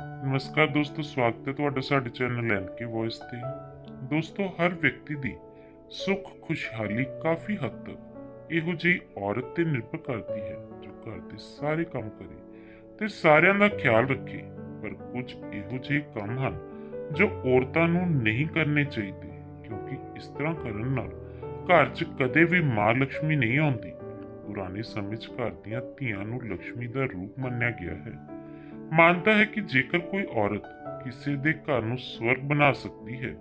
ਨਮਸਕਾਰ ਦੋਸਤੋ, ਸਵਾਗਤ ਹੈ ਤੁਹਾਡਾ ਸਾਡੇ ਚੈਨਲ ਐਲ ਕੇ ਵੌਇਸ ਤੇ। ਦੋਸਤੋ, ਹਰ ਵਿਅਕਤੀ ਦੀ ਸੁੱਖ, ਖੁਸ਼ਹਾਲੀ ਕਾਫੀ ਹੱਦ ਤੱਕ ਇਹੋ ਜਿਹੀ ਔਰਤ ਤੇ ਨਿਰਭਰ ਕਰਦੀ ਹੈ, ਜੋ ਘਰ ਦੇ ਸਾਰੇ ਕੰਮ ਕਰੇ ਤੇ ਸਾਰਿਆਂ ਦਾ ਖਿਆਲ ਰੱਖੇ। ਪਰ ਕੁਝ ਇਹੋ ਜਿਹੇ ਕੰਮ ਹਨ ਜੋ ਔਰਤਾਂ ਨੂੰ ਨਹੀਂ ਕਰਨੇ ਚਾਹੀਦੇ, ਕਿਉਂਕਿ ਇਸ ਤਰ੍ਹਾਂ ਕਰਨ ਨਾਲ ਘਰ 'ਚ ਕਦੇ ਵੀ ਮਾਂ ਲక్ష్ਮੀ ਨਹੀਂ ਆਉਂਦੀ। ਪੁਰਾਣੇ ਸਮੇਂ 'ਚ ਘਰ ਦੀਆਂ ਧੀਆਂ ਨੂੰ ਲక్ష్ਮੀ ਦਾ ਰੂਪ ਮੰਨਿਆ ਗਿਆ ਹੈ। ਮਾਨਤਾ ਹੈ ਕਿ ਜੇਕਰ ਕੋਈ ਔਰਤ ਕਿਸੇ ਦੇ ਘਰ ਨੂੰ ਸਵਰਗ ਬਣਾ ਸਕਦੀ ਹੈ,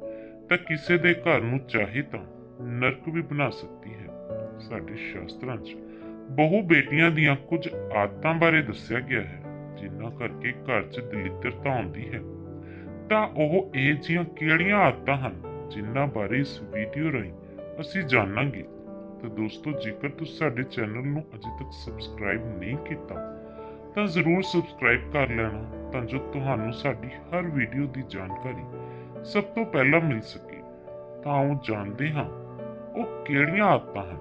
ਤਾਂ ਕਿਸੇ ਦੇ ਘਰ ਨੂੰ ਚਾਹੇ ਤਾਂ ਨਰਕ ਵੀ ਬਣਾ ਸਕਦੀ ਹੈ। ਸਾਡੇ ਸ਼ਾਸਤਰਾਂ 'ਚ ਬਹੁ ਬੇਟੀਆਂ ਦੀਆਂ ਕੁਝ ਆਦਤਾਂ ਬਾਰੇ ਦੱਸਿਆ ਗਿਆ ਹੈ, ਜਿਨ੍ਹਾਂ ਕਰਕੇ ਘਰ 'ਚ ਦਲਿੱਦਰਤਾ ਆਉਂਦੀ ਹੈ। ਤਾਂ ਉਹ ਇਹ ਜੀਆਂ ਕਿਹੜੀਆਂ ਆਦਤਾਂ ਹਨ, ਜਿਨ੍ਹਾਂ ਬਾਰੇ ਇਸ ਵੀਡੀਓ ਰਾਹੀਂ ਅਸੀਂ ਜਾਣਾਂਗੇ? ਤਾਂ ਦੋਸਤੋ, ਜੇਕਰ ਤੁਸੀਂ ਸਾਡੇ ਚੈਨਲ ਨੂੰ ਅਜੇ ਤੱਕ ਸਬਸਕ੍ਰਾਈਬ ਨਹੀਂ ਕੀਤਾ ਤਾਂ ਜ਼ਰੂਰ ਸਬਸਕ੍ਰਾਈਬ ਕਰ ਲੈਣਾ ਤਾਂ ਜੋ ਤੁਹਾਨੂੰ ਸਾਡੀ ਹਰ ਵੀਡੀਓ ਦੀ ਜਾਣਕਾਰੀ ਸਭ ਤੋਂ ਪਹਿਲਾਂ ਮਿਲ ਸਕੇ। ਤਾਂ ਆਓ ਜਾਣਦੇ ਹਾਂ ਉਹ ਕਿਹੜੀਆਂ ਆਦਤਾਂ ਹਨ।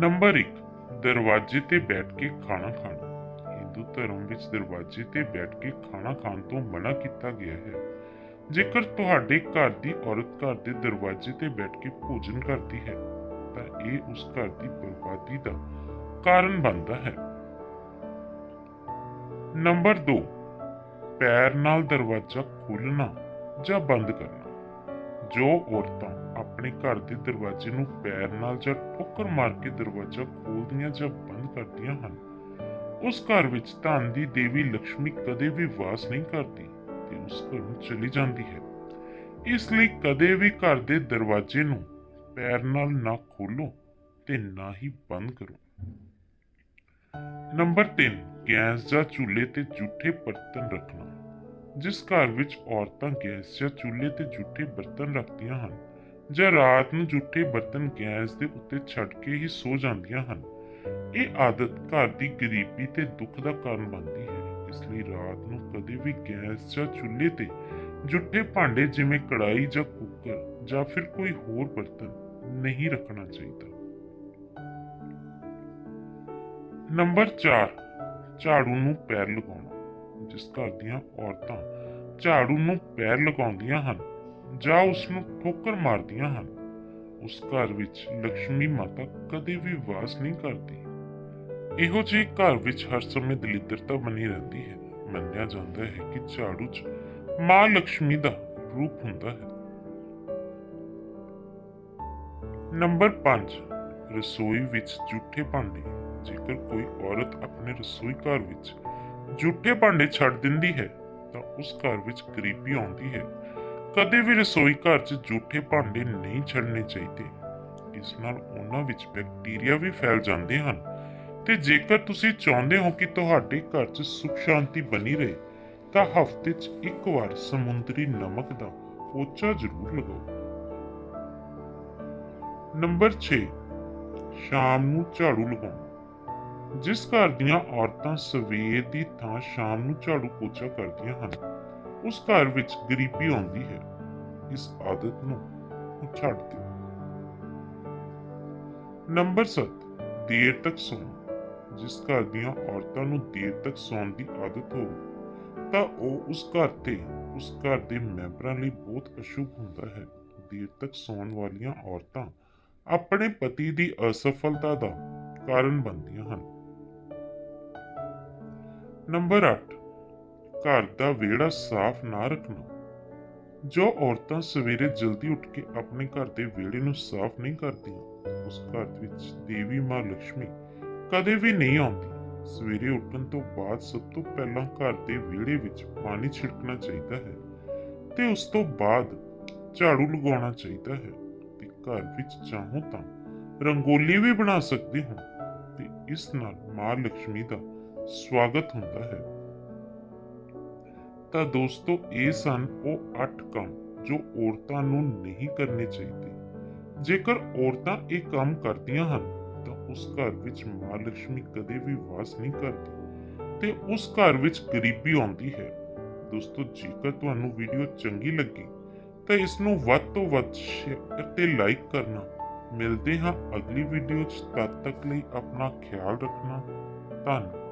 ਨੰਬਰ 1 ਦਰਵਾਜ਼ੇ ਤੇ ਬੈਠ ਕੇ ਖਾਣਾ ਖਾਣਾ। ਹਿੰਦੂ ਧਰਮ ਵਿੱਚ ਦਰਵਾਜ਼ੇ ਤੇ ਬੈਠ ਕੇ ਖਾਣਾ ਖਾਣ ਤੋਂ ਮਨਾ ਕੀਤਾ ਗਿਆ ਹੈ। ਜੇਕਰ ਤੁਹਾਡੇ ਘਰ ਦੀ ਔਰਤ ਘਰ ਦੇ ਦਰਵਾਜ਼ੇ ਤੇ ਬੈਠ ਕੇ ਭੋਜਨ ਕਰਦੀ ਹੈ, ਤਾਂ ਇਹ ਉਸ ਘਰ ਦੀ ਬਰਬਾਦੀ ਦਾ ਕਾਰਨ ਬਣਦਾ ਹੈ। ਨੰਬਰ 2 ਪੈਰ ਨਾਲ ਦਰਵਾਜ਼ਾ ਖੋਲਣਾ ਜਾਂ ਬੰਦ ਕਰਨਾ। ਜੋ ਔਰਤਾਂ ਆਪਣੇ ਘਰ ਦੇ ਦਰਵਾਜ਼ੇ ਨੂੰ ਪੈਰ ਨਾਲ ਜਾਂ ਠੋਕਰ ਮਾਰ ਕੇ ਦਰਵਾਜ਼ਾ ਖੋਲ੍ਹਦੀਆਂ ਜਾਂ ਬੰਦ ਕਰਦੀਆਂ ਹਨ, ਉਸ ਘਰ ਵਿੱਚ ਧਨ ਦੀ ਦੇਵੀ ਲక్ష్ਮੀ ਕਦੇ ਵੀ ਵਾਸ ਨਹੀਂ ਕਰਦੀ ਤੇ ਉਸ ਘਰ ਨੂੰ ਚਲੀ ਜਾਂਦੀ ਹੈ। ਇਸ ਲਈ ਕਦੇ ਵੀ ਘਰ ਦੇ ਦਰਵਾਜ਼ੇ ਨੂੰ ਪੈਰ ਨਾਲ ਨਾ ਖੋਲੋ ਤੇ ਨਾ ਹੀ ਬੰਦ ਕਰੋ। ਨੰਬਰ 3 ਗੈਸ ਜਾਂ ਚੁੱਲ੍ਹੇ ਤੇ ਜੂਠੇ ਬਰਤਨ ਰੱਖਣਾ। ਜਿਸ ਘਰ ਵਿੱਚ ਔਰਤਾਂ ਗੈਸ ਜਾਂ ਚੁੱਲ੍ਹੇ ਤੇ ਜੂਠੇ ਬਰਤਨ ਰੱਖਦੀਆਂ ਹਨ ਜਾਂ ਰਾਤ ਨੂੰ ਜੂਠੇ ਬਰਤਨ ਗੈਸ ਦੇ ਉੱਤੇ ਛੱਡ ਕੇ ਹੀ ਸੋ ਜਾਂਦੀਆਂ ਹਨ, ਇਹ ਆਦਤ ਘਰ ਦੀ ਗਰੀਬੀ ਤੇ ਦੁੱਖ ਦਾ ਕਾਰਨ ਬਣਦੀ ਹੈ। ਇਸ ਲਈ ਰਾਤ ਨੂੰ ਕਦੇ ਵੀ ਗੈਸ ਜਾਂ ਚੁੱਲ੍ਹੇ ਤੇ ਜੁੱਠੇ ਭਾਂਡੇ ਜਿਵੇਂ ਕੜਾਈ ਜਾਂ ਕੁੱਕਰ ਜਾਂ ਫਿਰ ਕੋਈ ਹੋਰ ਬਰਤਨ ਨਹੀਂ ਰੱਖਣਾ ਚਾਹੀਦਾ। ਨੰਬਰ 4 ਝਾੜੂ ਨੂੰ ਪੈਰ ਲਗਾਉਣਾ। ਜਿਸ ਘਰ ਦੀਆਂ ਔਰਤਾਂ ਝਾੜੂ ਨੂੰ ਪੈਰ ਲਗਾਉਂਦੀਆਂ ਹਨ ਜਾਂ ਉਸ ਨੂੰ ਠੋਕਰ ਮਾਰਦੀਆਂ ਹਨ, ਉਸ ਘਰ ਵਿੱਚ ਲక్ష్ਮੀ ਮਾਤਾ ਕਦੇ ਵੀ ਵਾਸ ਨਹੀਂ ਕਰਦੀ। ਇਹੋ ਜਿਹੇ ਘਰ ਵਿੱਚ ਹਰ ਸਮੇਂ ਦਲਿੱਦਰਤਾ ਬਣੀ ਰਹਿੰਦੀ ਹੈ। ਮੰਨਿਆ ਜਾਂਦਾ ਹੈ ਕਿ ਝਾੜੂ 'ਚ ਮਾਂ ਲక్ష్ਮੀ ਦਾ ਰੂਪ ਹੁੰਦਾ ਹੈ। ਨੰਬਰ 5 ਰਸੋਈ ਵਿੱਚ ਝੂਠੇ ਭਾਂਡੇ। ਜੇਕਰ ਕੋਈ ਔਰਤ ਆਪਣੇ ਰਸੋਈ ਘਰ ਵਿੱਚ ਜੂਠੇ ਭਾਂਡੇ ਛੱਡ ਦਿੰਦੀ ਹੈ, ਤਾਂ ਉਸ ਘਰ ਵਿੱਚ ਗਰੀਬੀ ਆਉਂਦੀ ਹੈ। ਕਦੇ ਵੀ ਰਸੋਈ ਘਰ 'ਚ ਜੂਠੇ ਭਾਂਡੇ ਨਹੀਂ ਛੱਡਣੇ ਚਾਹੀਦੇ। ਇਸ ਨਾਲ ਉਹਨਾਂ ਵਿੱਚ ਬੈਕਟੀਰੀਆ ਵੀ ਫੈਲ ਜਾਂਦੇ ਹਨ। ਤੇ ਜੇਕਰ ਤੁਸੀਂ ਚਾਹੁੰਦੇ ਹੋ ਕਿ ਤੁਹਾਡੇ ਘਰ 'ਚ ਸੁਖ ਸ਼ਾਂਤੀ ਬਣੀ ਰਹੇ, ਤਾਂ ਹਫ਼ਤੇ 'ਚ ਇੱਕ ਵਾਰ ਸਮੁੰਦਰੀ ਨਮਕ ਦਾ ਪੋਚਾ ਜ਼ਰੂਰ ਲਗਾਓ। ਨੰਬਰ 6 ਸ਼ਾਮ ਨੂੰ ਝਾੜੂ ਲਗਾਉਣਾ ਜਿਸ ਘਰ ਦੀਆਂ ਔਰਤਾਂ ਸਵੇਰ ਦੀ ਥਾਂ ਸ਼ਾਮ ਨੂੰ ਝਾੜੂ ਪੋਚਾ ਕਰਦੀਆਂ ਹਨ, ਉਸ ਘਰ ਵਿੱਚ ਗਰੀਬੀ ਆਉਂਦੀ ਹੈ। ਇਸ ਆਦਤ ਨੂੰ ਛੱਡ ਦਿਓ ਨੰਬਰ 7 ਦੇਰ ਤੱਕ ਸੌਣਾ। ਜਿਸ ਘਰ ਦੀਆਂ ਔਰਤਾਂ ਨੂੰ ਦੇਰ ਤੱਕ ਸੌਣ ਦੀ ਆਦਤ ਹੋਵੇ, ਤਾਂ ਉਹ ਉਸ ਘਰ ਤੇ, ਉਸ ਘਰ ਦੇ ਮੈਂਬਰਾਂ ਲਈ ਬਹੁਤ ਅਸ਼ੁਭ ਹੁੰਦਾ ਹੈ। ਦੇਰ ਤੱਕ ਸੌਣ ਵਾਲੀਆਂ ਔਰਤਾਂ ਆਪਣੇ ਪਤੀ ਦੀ ਅਸਫਲਤਾ ਦਾ ਕਾਰਨ ਬਣਦੀਆਂ ਹਨ। ਨੰਬਰ 8 ਘਰ ਦਾ ਵਿਹੜਾ ਸਾਫ਼ ਨਾ ਰੱਖਣਾ। ਜੋ ਔਰਤਾਂ ਸਵੇਰੇ ਜਲਦੀ ਉੱਠ ਕੇ ਆਪਣੇ ਘਰ ਦੇ ਵਿਹੜੇ ਨੂੰ ਸਾਫ਼ ਨਹੀਂ ਕਰਦੀਆਂ, ਉਸ ਘਰ ਵਿੱਚ ਦੇਵੀ ਮਾਂ ਲక్ష్ਮੀ ਕਦੇ ਵੀ ਨਹੀਂ ਆਉਂਦੀ। ਸਵੇਰੇ ਉੱਠਣ ਤੋਂ ਬਾਅਦ ਸਭ ਤੋਂ ਪਹਿਲਾਂ ਘਰ ਦੇ ਵਿਹੜੇ ਵਿੱਚ ਪਾਣੀ ਛਿੜਕਣਾ ਚਾਹੀਦਾ ਹੈ ਤੇ ਉਸ ਤੋਂ ਬਾਅਦ ਝਾੜੂ ਲਗਾਉਣਾ ਚਾਹੀਦਾ ਹੈ ਤੇ ਘਰ ਵਿੱਚ ਚਾਹੋ ਤਾਂ ਰੰਗੋਲੀ ਵੀ ਬਣਾ ਸਕਦੇ ਹੋ ਤੇ ਇਸ ਨਾਲ ਮਾਂ ਲక్ష్ਮੀ ਦਾ ਸਵਾਗਤ ਹੁੰਦਾ ਹੈ। ਤਾਂ ਦੋਸਤੋ, ਇਹ ਸਨ ਉਹ 8 ਕੰਮ ਜੋ ਔਰਤਾਂ ਨੂੰ ਨਹੀਂ ਕਰਨੇ ਚਾਹੀਦੇ। ਜੇਕਰ ਔਰਤਾਂ ਇਹ ਕੰਮ ਕਰਦੀਆਂ ਹਨ, ਤਾਂ ਉਸ ਘਰ ਵਿੱਚ ਮਾਂ ਲక్ష్ਮੀ ਕਦੇ ਵੀ ਵਾਸ ਨਹੀਂ ਕਰਦੀ ਤੇ ਉਸ ਘਰ ਵਿੱਚ ਗਰੀਬੀ ਆਉਂਦੀ ਹੈ। ਦੋਸਤੋ, ਜੇਕਰ ਤੁਹਾਨੂੰ ਵੀਡੀਓ ਚੰਗੀ ਲੱਗੀ, ਤਾਂ ਇਸ ਨੂੰ ਵੱਧ ਤੋਂ ਵੱਧ ਸ਼ੇਅਰ ਤੇ ਲਾਈਕ ਕਰਨਾ। ਮਿਲਦੇ ਹਾਂ ਅਗਲੀ ਵੀਡੀਓ 'ਚ। ਤਦ ਤੱਕ ਲਈ ਆਪਣਾ ਖਿਆਲ ਰੱਖਣਾ। ਧੰਨਵਾਦ।